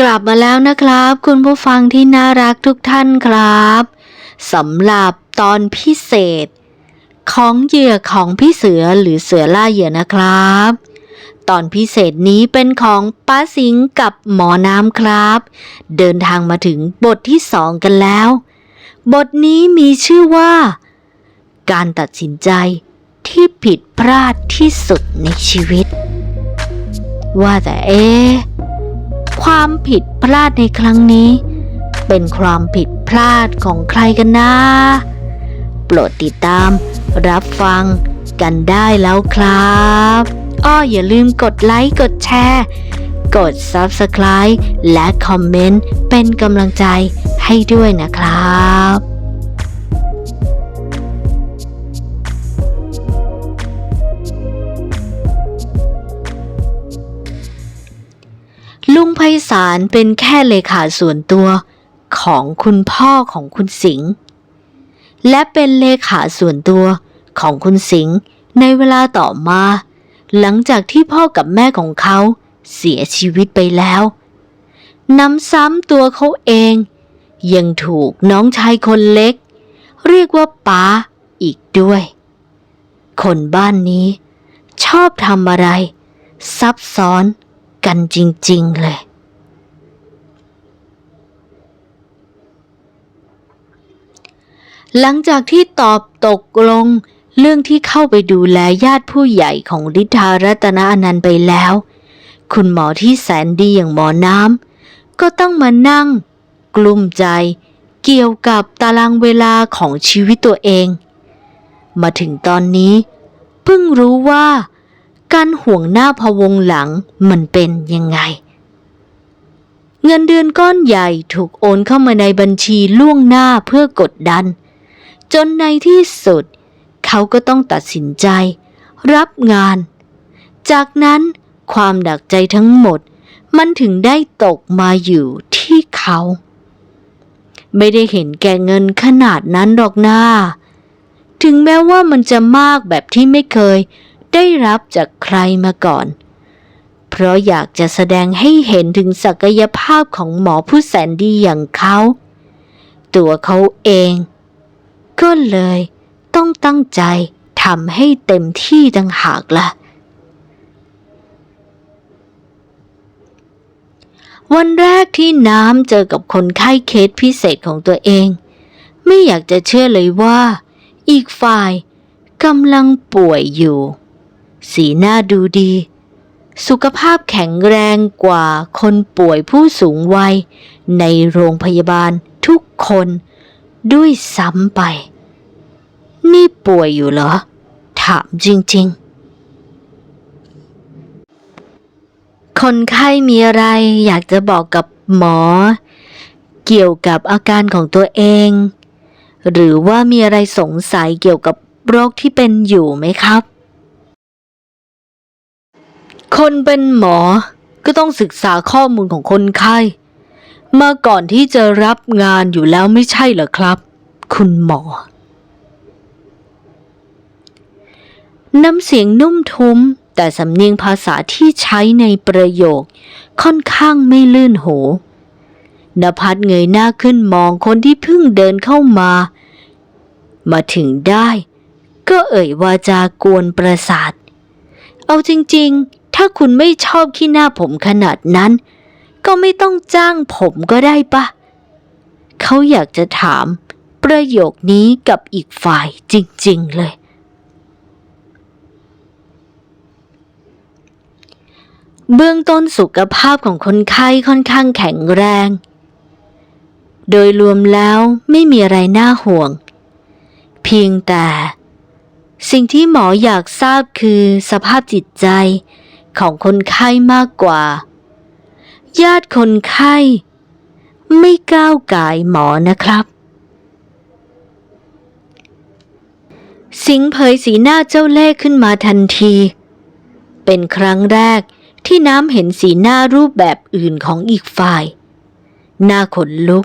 กลับมาแล้วนะครับ คุณผู้ฟังที่น่ารักทุกท่านครับสำหรับตอนพิเศษ ของเหยื่อของพี่เสือหรือเสือล่าเหยื่อนะครับ ตอนพิเศษนี้เป็นของป้าสิงกับหมอน้ำครับ เดินทางมาถึงบทที่สองกันแล้ว บทนี้มีชื่อว่า การตัดสินใจที่ผิดพลาดที่สุดในชีวิต ว่าแต่เอ๊ะ ความผิดพลาดในครั้งนี้ เป็นความผิดพลาดของใครกันนะ โปรดติดตามรับฟังกันได้แล้วครับอ้ออย่าลืมกดไลค์กดแชร์กด Subscribe และคอมเมนต์เป็นกำลังใจให้ด้วยนะครับ ลุงไพศาลเป็นแค่เลขาส่วนตัวของคุณพ่อของคุณสิงห์และเป็นเลขาส่วนตัวของคุณสิงห์ในเวลาต่อมา หลังจากที่พ่อกับแม่ของเขาเสียชีวิตไปแล้วน้ำซ้ำตัวเขาเอง ยังถูกน้องชายคนเล็ก เรียกว่าป๋าอีกด้วย คนบ้านนี้ ชอบทำอะไร ซับซ้อน กันจริง ๆ เลย หลังจากที่ตอบตกลง เรื่องที่เข้าไปดูแลญาติผู้ใหญ่ของฤทธารัตนาอนันต์ไปแล้ว คุณหมอที่แสนดีอย่างหมอน้ำก็ต้องมานั่ง กลุ้มใจ เกี่ยวกับตารางเวลาของชีวิตตัวเอง มาถึงตอนนี้ เพิ่งรู้ว่า การห่วงหน้าพะวงหลังมันเป็นยังไง เงินเดือนก้อนใหญ่ถูกโอนเข้ามาในบัญชีล่วงหน้าเพื่อกดดัน จนในที่สุด เขาก็ต้องตัดสินใจ รับงาน จากนั้นความดักใจทั้งหมด มันถึงได้ตกมาอยู่ที่เขา ไม่ได้เห็นแก่เงินขนาดนั้นหรอกหน้าถึงแม้ว่ามันจะมากแบบที่ไม่เคย ได้รับจากใครมาก่อน เพราะอยากจะแสดงให้เห็นถึงศักยภาพของหมอผู้แสนดีอย่างเขา ตัวเขาเอง ก็เลยต้องตั้งใจทำให้เต็มที่ต่างหากละ่ะวันแรกที่น้ำเจอกับคนไข้เคสพิเศษของตัวเอง ไม่อยากจะเชื่อเลยว่า อีกฝ่ายกำลังป่วยอยู่ สีหน้าดูดี สุขภาพแข็งแรงกว่าคนป่วยผู้สูงวัย ในโรงพยาบาลทุกคนด้วยซ้ำไป นี่ป่วยอยู่เหรอ ถามจริง ๆ คนไข้มีอะไรอยากจะบอกกับหมอ เกี่ยวกับอาการของตัวเอง หรือว่ามีอะไรสงสัยเกี่ยวกับโรคที่เป็นอยู่ไหมครับ คนเป็นหมอก็ต้องศึกษาข้อมูลของคนไข้มาก่อนที่จะรับงานอยู่แล้วไม่ใช่เหรอครับ คุณหมอ น้ำเสียงนุ่มทุ้ม แต่สำเนียงภาษาที่ใช้ในประโยคค่อนข้างไม่ลื่นหูนภัสเงยหน้าขึ้นมองคนที่เพิ่งเดินเข้ามา มาถึงได้ ก็เอ่ยวาจากวนประสาท เอาจริง ถ้าคุณไม่ชอบขี้หน้าผมขนาดนั้น ก็ไม่ต้องจ้างผมก็ได้ปะเขาอยากจะถามประโยคนี้กับอีกฝ่ายจริง ๆ เลย เบื้องต้นสุขภาพของคนไข้ค่อนข้างแข็งแรง โดยรวมแล้วไม่มีอะไรน่าห่วง เพียงแต่ สิ่งที่หมออยากทราบคือสภาพจิตใจ ของคนไข้มากกว่า ญาติคนไข้ ไม่ก้าวก่ายหมอนะครับ สิงเผยสีหน้าเจ้าเล่ห์ขึ้นมาทันที เป็นครั้งแรกที่น้ำเห็นสีหน้ารูปแบบอื่นของอีกฝ่าย หน้าขนลุก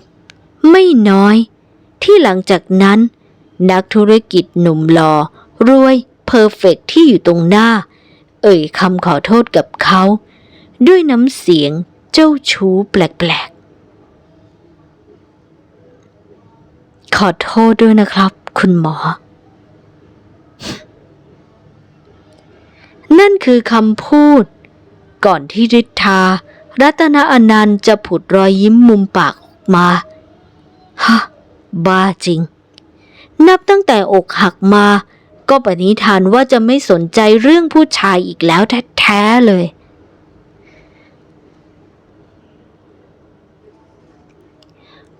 ไม่น้อย ที่หลังจากนั้น นักธุรกิจหนุ่มหล่อรวยเพอร์เฟกที่อยู่ตรงหน้า เอ่ยคำขอโทษกับเขา ด้วยน้ำเสียงเจ้าชู้แปลกๆ ขอโทษด้วยนะครับ คุณหมอ นั่นคือคำพูด ก่อนที่ฤทธา รัตนอนันต์จะผุดรอยยิ้มมุมปากออกมา ฮะ บ้าจริง นับตั้งแต่อกหักมา ก็ปณิธานว่าจะไม่สนใจเรื่องผู้ชายอีกแล้วแท้ๆเลย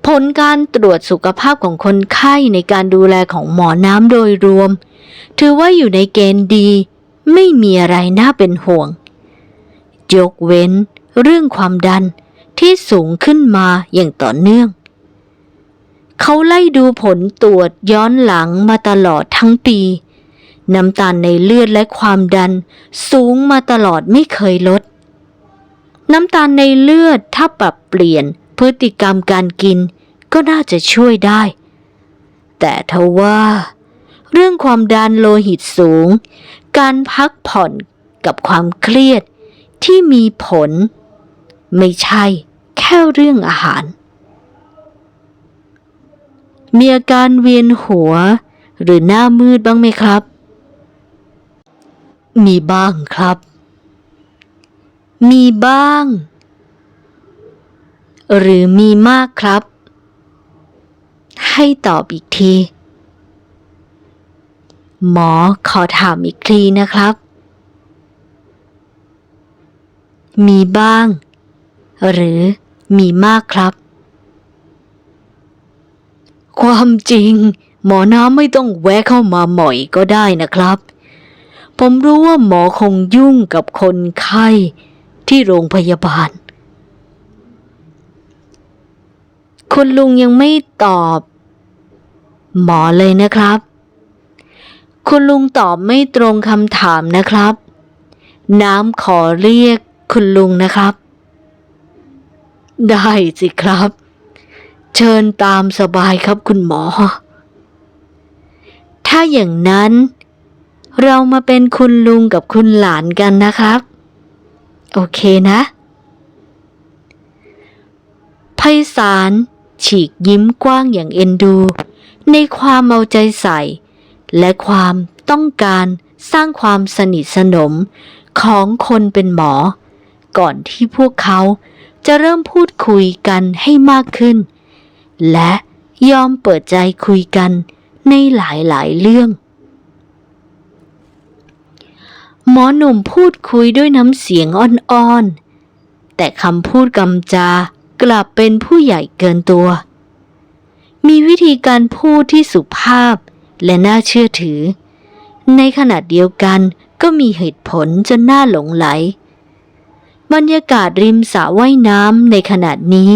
ผลการตรวจสุขภาพของคนไข้ในการดูแลของหมอน้ำโดยรวม ถือว่าอยู่ในเกณฑ์ดี ไม่มีอะไรน่าเป็นห่วง ยกเว้นเรื่องความดันที่สูงขึ้นมาอย่างต่อเนื่องเขาไล่ดูผลตรวจย้อนหลังมาตลอดทั้งปี น้ำตาลในเลือดและความดัน สูงมาตลอดไม่เคยลด น้ำตาลในเลือดถ้าปรับเปลี่ยนพฤติกรรมการกินก็น่าจะช่วยได้ แต่ทว่า เรื่องความดันโลหิตสูง การพักผ่อนกับความเครียดที่มีผล ไม่ใช่แค่เรื่องอาหาร มีอาการเวียนหัวหรือหน้ามืดบ้างไหมครับ มีบ้างครับ มีบ้าง หรือมีมากครับ ให้ตอบอีกที หมอขอถามอีกทีนะครับ มีบ้าง หรือมีมากครับ ความจริง หมอน้ำไม่ต้องแวะเข้ามาหม่อยก็ได้นะครับ ผมรู้ว่าหมอคงยุ่งกับคนไข้ที่โรงพยาบาล คุณลุงยังไม่ตอบ หมอเลยนะครับ คุณลุงตอบไม่ตรงคำถามนะครับ น้ำขอเรียกคุณลุงนะครับ ได้สิครับ เชิญตามสบายครับคุณหมอ ถ้าอย่างนั้น เรามาเป็นคุณลุงกับคุณหลานกันนะครับ โอเคนะไพศาลฉีกยิ้มกว้างอย่างเอ็นดู ในความเอาใจใส่ และความต้องการสร้างความสนิทสนมของคนเป็นหมอ ก่อนที่พวกเขาจะเริ่มพูดคุยกันให้มากขึ้น และยอมเปิดใจคุยกันในหลายๆเรื่อง หมอหนุ่มพูดคุยด้วยน้ำเสียงอ่อนๆ แต่คำพูดกำจา กลับเป็นผู้ใหญ่เกินตัว มีวิธีการพูดที่สุภาพและน่าเชื่อถือ ในขณะเดียวกันก็มีเหตุผลจนน่าหลงไหล บรรยากาศริมสระว่ายน้ำในขณะนี้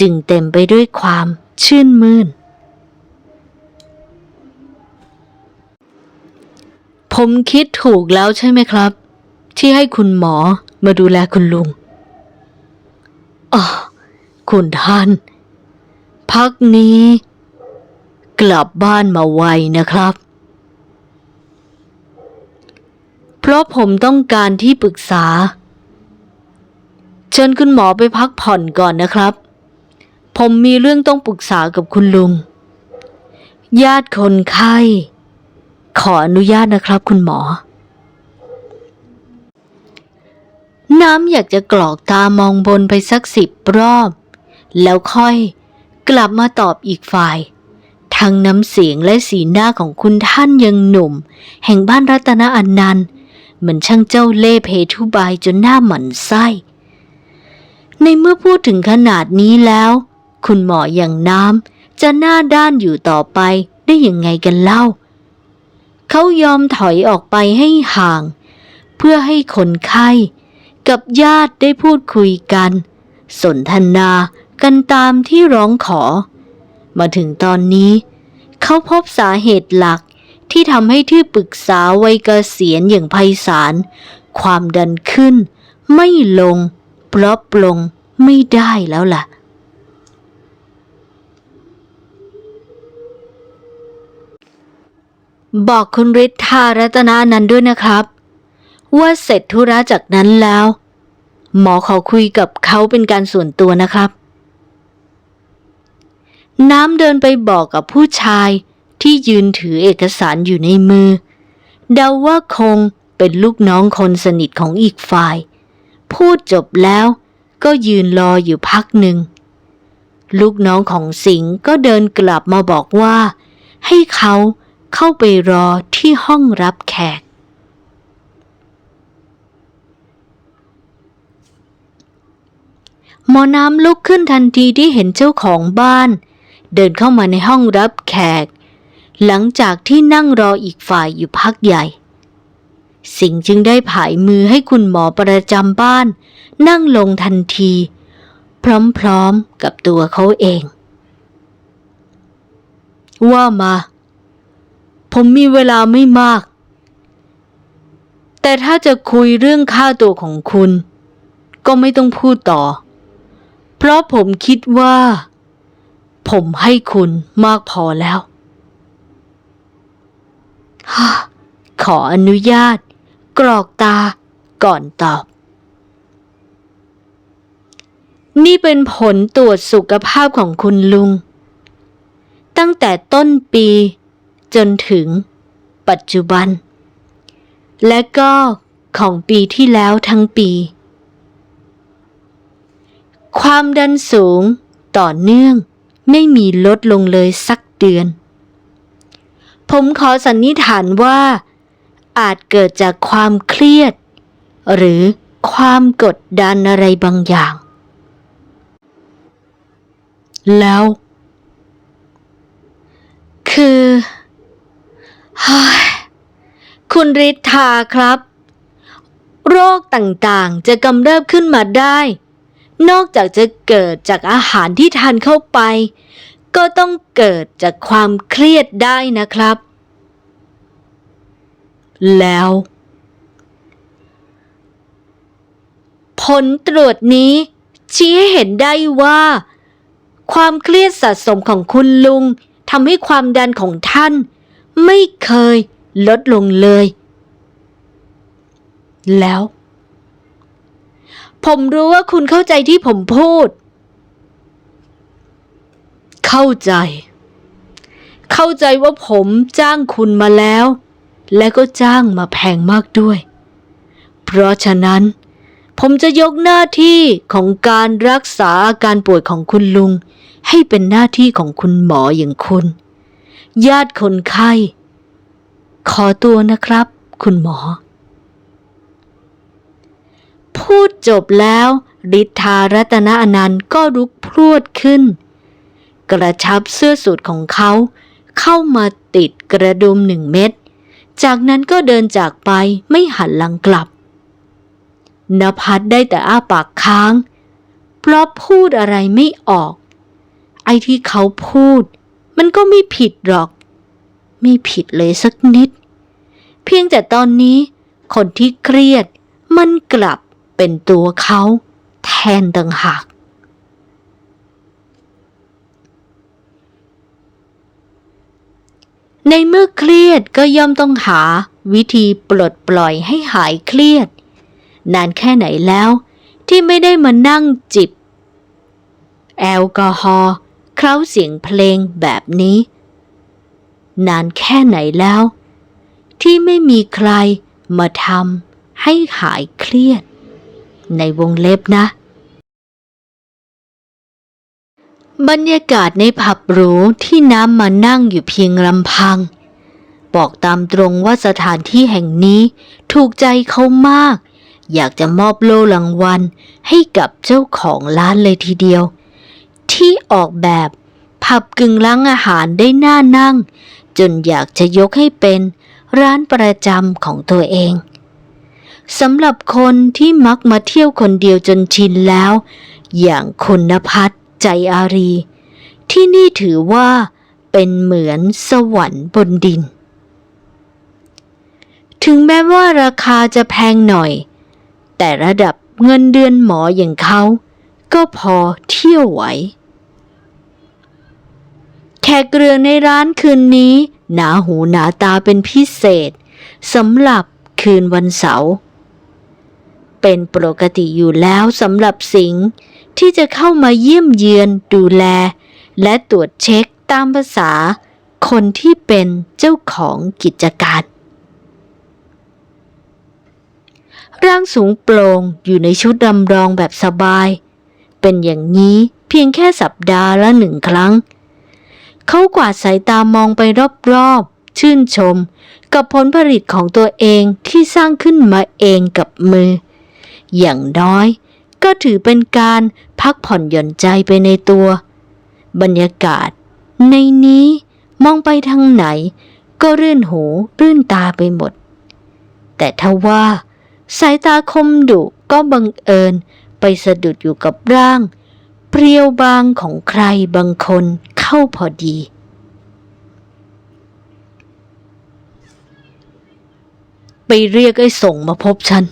จึงเต็มไปด้วยความชื่นมื่น ผมคิดถูกแล้วใช่ไหมครับ ที่ให้คุณหมอมาดูแลคุณลุงอ๋อคุณท่าน พักนี้ กลับบ้านมาไวนะครับ เพราะผมต้องการที่ปรึกษา เชิญคุณหมอไปพักผ่อนก่อนนะครับ ผมมีเรื่องต้องปรึกษากับคุณลุง ญาติคนไข้ ขออนุญาตนะครับคุณหมอ น้ำอยากจะกรอกตามองบนไปสักสิบรอบ แล้วค่อยกลับมาตอบอีกฝ่าย ทั้งน้ำเสียงและสีหน้าของคุณท่านยังหนุ่ม แห่งบ้านรัตนอันนันต์เหมือนช่างเจ้าเล่ห์เพทุบายจนหน้าหมันไส้ ในเมื่อพูดถึงขนาดนี้แล้ว คุณหมออย่างน้ำจะหน้าด้านอยู่ต่อไปได้ยังไงกันเล่า เขายอมถอยออกไปให้ห่าง เพื่อให้คนไข้กับญาติได้พูดคุยกัน สนทนากันตามที่ร้องขอ มาถึงตอนนี้ เขาพบสาเหตุหลักที่ทำให้ที่ปรึกษาวัยเกษียณอย่างไพศาลความดันขึ้น ไม่ลง เพราะปลงไม่ได้แล้วล่ะ บอกคุณฤทธารัตนานั้นด้วยนะครับ ว่าเสร็จธุระจากนั้นแล้ว หมอขอคุยกับเขาเป็นการส่วนตัวนะครับ น้ำเดินไปบอกกับผู้ชายที่ยืนถือเอกสารอยู่ในมือ เดาว่าคงเป็นลูกน้องคนสนิทของอีกฝ่าย พูดจบแล้วก็ยืนรออยู่พักหนึ่ง ลูกน้องของสิงห์ก็เดินกลับมาบอกว่า ให้เขา เข้าไปรอที่ห้องรับแขก หมอน้ำลุกขึ้นทันทีที่เห็นเจ้าของบ้าน เดินเข้ามาในห้องรับแขก หลังจากที่นั่งรออีกฝ่ายอยู่พักใหญ่ สิงจึงได้ผายมือให้คุณหมอประจำบ้าน นั่งลงทันที พร้อมๆกับตัวเขาเอง ว่ามา ผมมีเวลาไม่มาก แต่ถ้าจะคุยเรื่องค่าตัวของคุณ ก็ไม่ต้องพูดต่อ เพราะผมคิดว่า ผมให้คุณมากพอแล้วฮ่าขออนุญาต กรอกตาก่อนตอบ นี่เป็นผลตรวจสุขภาพของคุณลุง ตั้งแต่ต้นปี จนถึง ปัจจุบัน และก็ของปีที่แล้วทั้งปี ความดันสูงต่อเนื่องไม่มีลดลงเลยสักเดือน ผมขอสันนิษฐานว่า อาจเกิดจากความเครียด หรือความกดดันอะไรบางอย่าง แล้ว คือ คุณฤทธาครับ โรคต่างๆจะกำเริบขึ้นมาได้ นอกจากจะเกิดจากอาหารที่ทานเข้าไป ก็ต้องเกิดจากความเครียดได้นะครับ แล้ว ผลตรวจนี้ ชี้ให้เห็นได้ว่า ความเครียดสะสมของคุณลุงทำให้ความดันของท่าน ไม่เคยลดลงเลย แล้ว ผมรู้ว่าคุณเข้าใจที่ผมพูด เข้าใจ เข้าใจว่าผมจ้างคุณมาแล้ว และก็จ้างมาแพงมากด้วย เพราะฉะนั้น ผมจะยกหน้าที่ของการรักษาอาการป่วยของคุณลุง ให้เป็นหน้าที่ของคุณหมออย่างคุณ ญาติคนไข้ ขอตัวนะครับ คุณหมอ พูดจบแล้วฤทธารัตนอนันต์ก็ลุกพรวดขึ้น กระชับเสื้อสูทของเขาเข้ามาติดกระดุมหนึ่งเม็ด จากนั้นก็เดินจากไปไม่หันหลังกลับนภัสได้แต่อ้าปากค้าง เพราะพูดอะไรไม่ออก ไอ้ที่เขาพูด มันก็ไม่ผิดหรอก ไม่ผิดเลยสักนิด เพียงแต่ตอนนี้คนที่เครียดมันกลับเป็นตัวเขาแทนต่างหาก ในเมื่อเครียดก็ย่อมต้องหาวิธีปลดปล่อยให้หายเครียด นานแค่ไหนแล้วที่ไม่ได้มานั่งจิบ แอลกอฮอล์ เคล้าเสียงเพลงแบบนี้ นานแค่ไหนแล้ว ที่ไม่มีใครมาทำให้หายเครียด ในวงเล็บนะ บรรยากาศในผับหรูที่น้ำมานั่งอยู่เพียงลำพัง บอกตามตรงว่าสถานที่แห่งนี้ถูกใจเขามาก อยากจะมอบโล่รางวัลให้กับเจ้าของร้านเลยทีเดียว ที่ออกแบบ ผับกึ่งล้างอาหารได้น่านั่ง จนอยากจะยกให้เป็นร้านประจำของตัวเองสำหรับคนที่มักมาเที่ยวคนเดียวจนชินแล้ว อย่างคุณนภัสใจอารี ที่นี่ถือว่าเป็นเหมือนสวรรค์บนดิน ถึงแม้ว่าราคาจะแพงหน่อย แต่ระดับเงินเดือนหมออย่างเขา ก็พอเที่ยวไหว แขกเรือในร้านคืนนี้ หนาหูหนาตาเป็นพิเศษสำหรับคืนวันเสาร์เป็นปกติอยู่แล้วสำหรับสิงห์ที่จะเข้ามาเยี่ยมเยือนดูแล และตรวจเช็คตามภาษา คนที่เป็นเจ้าของกิจการ ร่างสูงโปร่งอยู่ในชุดดำรองแบบสบาย เป็นอย่างนี้เพียงแค่สัปดาห์ละหนึ่งครั้ง เขากวาดสายตามองไปรอบๆ ชื่นชม กับผลผลิตของตัวเองที่สร้างขึ้นมาเองกับมือ อย่างน้อยก็ถือเป็นการพักผ่อนหย่อนใจไปในตัว บรรยากาศ ในนี้มองไปทางไหน ก็รื่นหูรื่นตาไปหมด แต่ถ้าว่า สายตาคมดุก็บังเอิญ ไปสะดุดอยู่กับร่าง เปรียวบางของใครบางคนเข้าพอดี ไปเรียกไอ้ส่งมาพบฉัน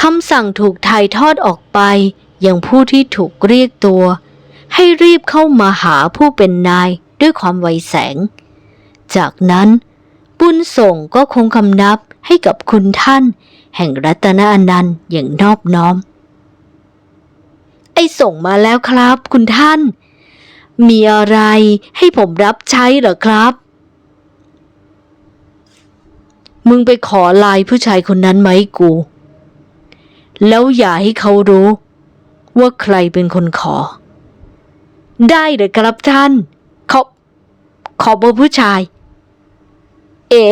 คำสั่งถูกถ่ายทอดออกไปยังผู้ที่ถูกเรียกตัว ให้รีบเข้ามาหาผู้เป็นนายด้วยความไวแสง จากนั้น บุญส่งก็คงคำนับให้กับคุณท่าน แห่งรัตนอนันต์อย่างนอบน้อม ไอ้ส่งมาแล้วครับ คุณท่าน มีอะไรให้ผมรับใช้เหรอครับ มึงไปขอลายผู้ชายคนนั้นไหมกู แล้วอย่าให้เขารู้ ว่าใครเป็นคนขอ ได้เลยครับท่าน ขอ ขอเบอร์ผู้ชาย เอ๋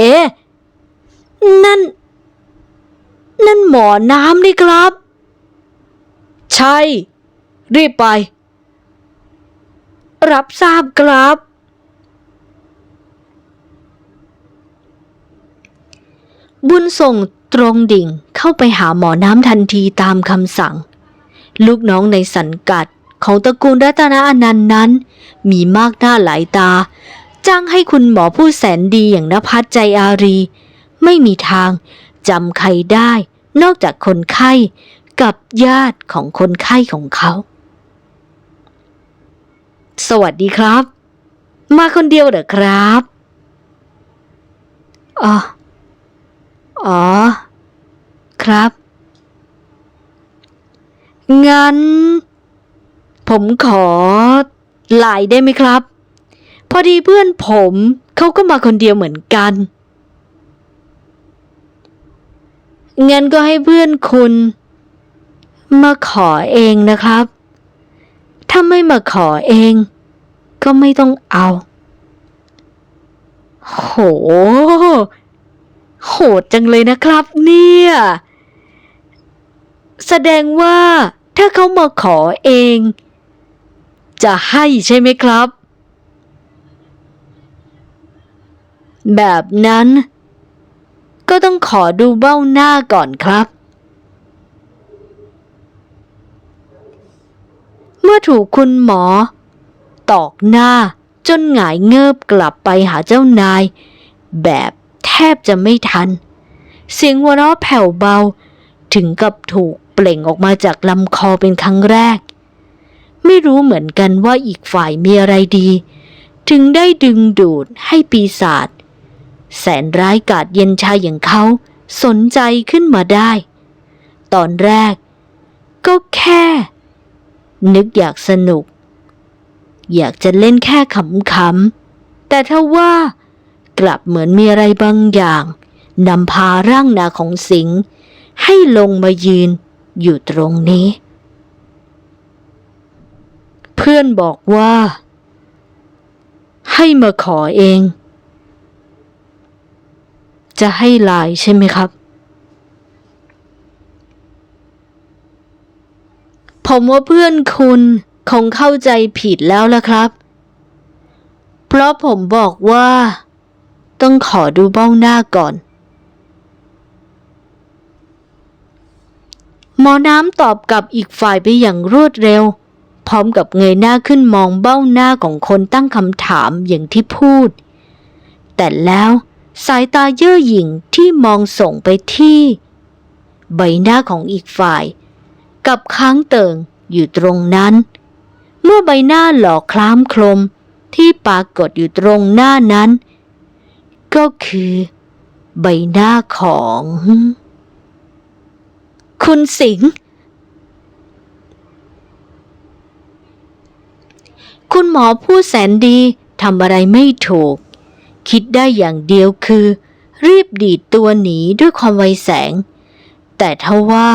นั่น นั่นหมอน้ำนี่ครับ ใช่ รีบไป รับทราบครับ บุญส่งตรงดิ่งเข้าไปหาหมอน้ำทันทีตามคำสั่ง ลูกน้องในสังกัดของตระกูลรัตนาอนันต์นั้น มีมากหน้าหลายตา จ้างให้คุณหมอผู้แสนดีอย่างนภัสใจอารี ไม่มีทาง จำใครได้ นอกจากคนไข้กับญาติของคนไข้ของเขา สวัสดีครับ มาคนเดียวเหรอครับอ๋ออ๋อ ครับ งั้น ผมขอไลน์ได้ไหมครับ พอดีเพื่อนผมเขาก็มาคนเดียวเหมือนกัน งั้นก็ให้เพื่อนคุณ มาขอเองนะครับ ถ้าไม่มาขอเอง ก็ไม่ต้องเอา โห โหดจังเลยนะครับ เนี่ย แสดงว่าถ้าเขามาขอเอง จะให้ใช่ไหมครับ แบบนั้น ก็ต้องขอดูเบ้าหน้าก่อนครับ เมื่อถูกคุณหมอ ตอกหน้าจนหงายเงิบกลับไปหาเจ้านาย แบบแทบจะไม่ทัน เสียงหัวเราะแผ่วเบา ถึงกับถูกเปล่งออกมาจากลำคอเป็นครั้งแรก ไม่รู้เหมือนกันว่าอีกฝ่ายมีอะไรดี ถึงได้ดึงดูดให้ปีศาจ แสนร้ายกาจเย็นชายอย่างเขาสนใจขึ้นมาได้ ตอนแรก ก็แค่ นึกอยากสนุก อยากจะเล่นแค่ขำๆ แต่ถ้าว่ากลับเหมือนมีอะไรบางอย่างนำพาร่างนาของสิงห์ให้ลงมายืนอยู่ตรงนี้ เพื่อนบอกว่า ให้มาขอเอง จะให้ลายใช่ไหมครับ ผมว่าเพื่อนคุณคงเข้าใจผิดแล้วละครับ เพราะผมบอกว่า ต้องขอดูเบ้าหน้าก่อน หมอน้ำตอบกลับอีกฝ่ายไปอย่างรวดเร็ว พร้อมกับเงยหน้าขึ้นมองเบ้าหน้าของคนตั้งคำถามอย่างที่พูด แต่แล้ว สายตาเย่อหยิ่งที่มองส่งไปที่ ใบหน้าของอีกฝ่าย กับค้างเติ่งอยู่ตรงนั้น เมื่อใบหน้าหล่อคล้ามคลมที่ปรากฏอยู่ตรงหน้านั้น ก็คือ ใบหน้าของ คุณสิงห์คุณหมอผู้แสนดีทำอะไรไม่ถูก คิดได้อย่างเดียวคือ รีบดีดตัวหนีด้วยความไวแสง แต่ทว่า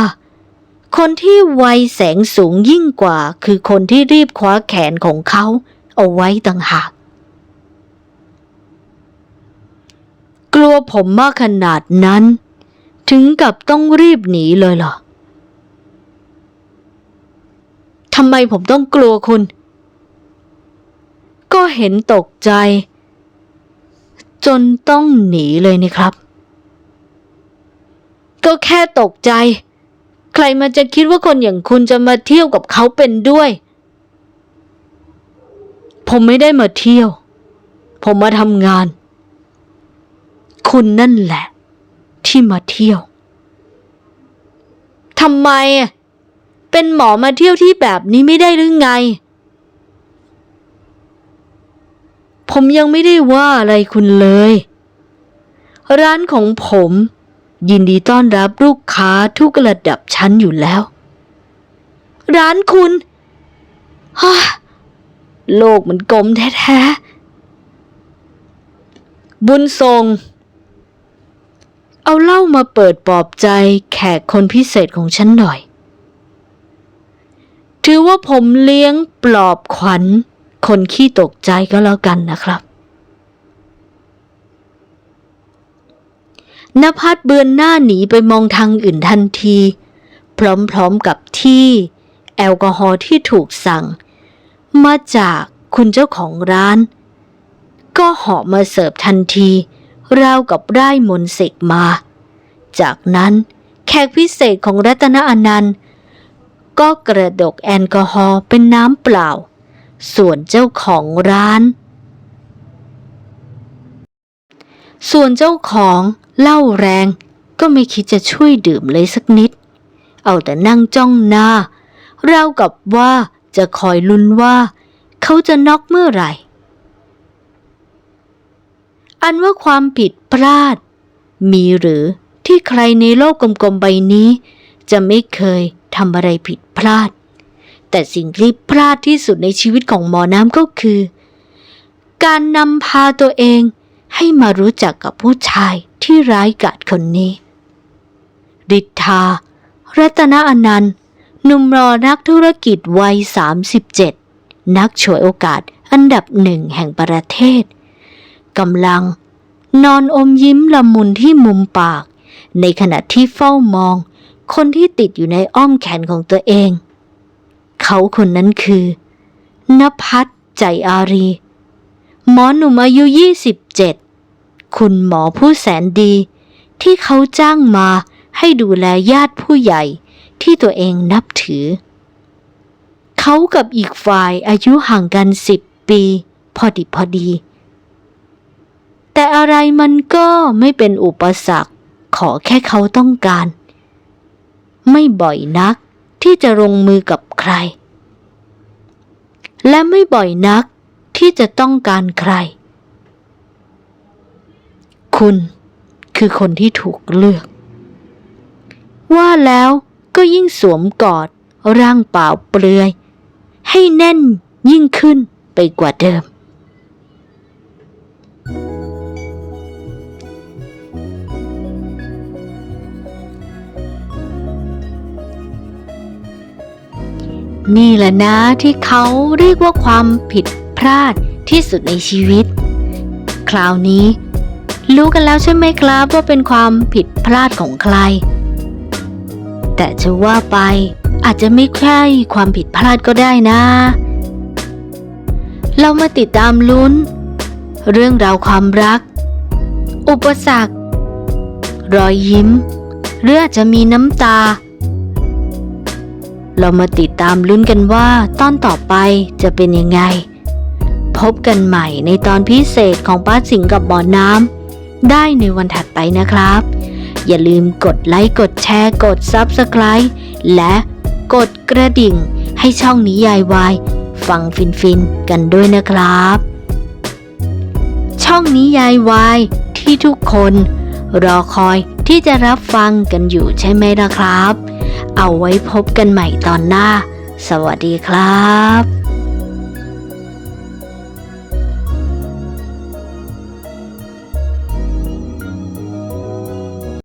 คนที่ไวแสงสูงยิ่งกว่า คือคนที่รีบคว้าแขนของเขาเอาไว้ต่างหาก กลัวผมมากขนาดนั้น ถึงกับต้องรีบหนีเลยเหรอทำไมผมต้องกลัวคุณ ก็เห็นตกใจ จนต้องหนีเลยนี่ครับ ก็แค่ตกใจ ใครมันจะคิดว่าคนอย่างคุณจะมาเที่ยวกับเขาเป็นด้วย ผมไม่ได้มาเที่ยว ผมมาทำงาน คุณนั่นแหละ ที่มาเที่ยวทำไม เป็นหมอมาเที่ยวที่แบบนี้ไม่ได้หรือไง ผมยังไม่ได้ว่าอะไรคุณเลย ร้านของผม ยินดีต้อนรับลูกค้าทุกระดับชั้นอยู่แล้ว ร้านคุณฮ่าโลกมันกลมแท้ๆ บุญทรง เอาเหล้ามาเปิดปลอบใจแขกคนพิเศษของฉันหน่อย ถือว่าผมเลี้ยงปลอบขวัญ คนขี้ตกใจก็แล้วกันนะครับนภัสเบือนหน้าหนีไปมองทางอื่นทันที พร้อมๆกับที่แอลกอฮอล์ที่ถูกสั่ง มาจากคุณเจ้าของร้าน ก็หาะมาเสิร์ฟทันที ราวกับไร้มนต์เสกมา จากนั้นแขกพิเศษของรัตนอนันต์ ก็กระดกแอลกอฮอล์เป็นน้ำเปล่า ส่วนเจ้าของร้าน ส่วนเจ้าของเหล้าแรง ก็ไม่คิดจะช่วยดื่มเลยสักนิด เอาแต่นั่งจ้องหน้า ราวกับว่าจะคอยลุ้นว่า เขาจะน็อกเมื่อไหร่ อันว่าความผิดพลาด มีหรือที่ใครในโลกกลมๆใบนี้ จะไม่เคยทำอะไรผิดพลาด แต่สิ่งที่พลาดที่สุดในชีวิตของหมอน้ำก็คือ การนำพาตัวเองให้มารู้จักกับผู้ชายที่ร้ายกาจคนนี้ริทธา รัตนอนันต์หนุ่มรอนักธุรกิจวัย 37 นักฉวยโอกาสอันดับหนึ่งแห่งประเทศกำลัง นอนอมยิ้มละมุนที่มุมปาก ในขณะที่เฝ้ามอง คนที่ติดอยู่ในอ้อมแขนของตัวเอง เขาคนนั้นคือนภัสใจอารี หมอหนุ่มอายุ 27 คุณหมอผู้แสนดี ที่เขาจ้างมาให้ดูแลญาติผู้ใหญ่ที่ตัวเองนับถือ เขากับอีกฝ่ายอายุห่างกันสิบปี พอดิพอดี แต่อะไรมันก็ไม่เป็นอุปสรรค ขอแค่เขาต้องการ ไม่บ่อยนัก ที่จะลงมือกับใคร และไม่บ่อยนักที่จะต้องการใคร คุณคือคนที่ถูกเลือก ว่าแล้วก็ยิ่งสวมกอดร่างเปล่าเปลือย ให้แน่นยิ่งขึ้นไปกว่าเดิม นี่แหละนะที่เขาเรียกว่าความผิดพลาดที่สุดในชีวิต คราวนี้ รู้กันแล้วใช่ไหมครับว่าเป็นความผิดพลาดของใคร แต่จะว่าไปอาจจะไม่ใช่ความผิดพลาดก็ได้นะ เรามาติดตามลุ้น เรื่องราวความรัก อุปสรรค รอยยิ้ม หรืออาจจะมีน้ำตา เรามาติดตามลุ้นกันว่าตอนต่อไปจะเป็นยังไง พบกันใหม่ในตอนพิเศษของป้าสิงกับบ่อน้ำได้ในวันถัดไปนะครับ อย่าลืมกดไลค์กดแชร์กด Subscribe และกดกระดิ่งให้ช่องนิยายวายฟังฟินๆกันด้วยนะครับ ช่องนิยายวายที่ทุกคน รอคอยที่จะรับฟังกันอยู่ใช่ไหมล่ะครับ เอาไว้พบกันใหม่ตอนหน้า สวัสดีครับ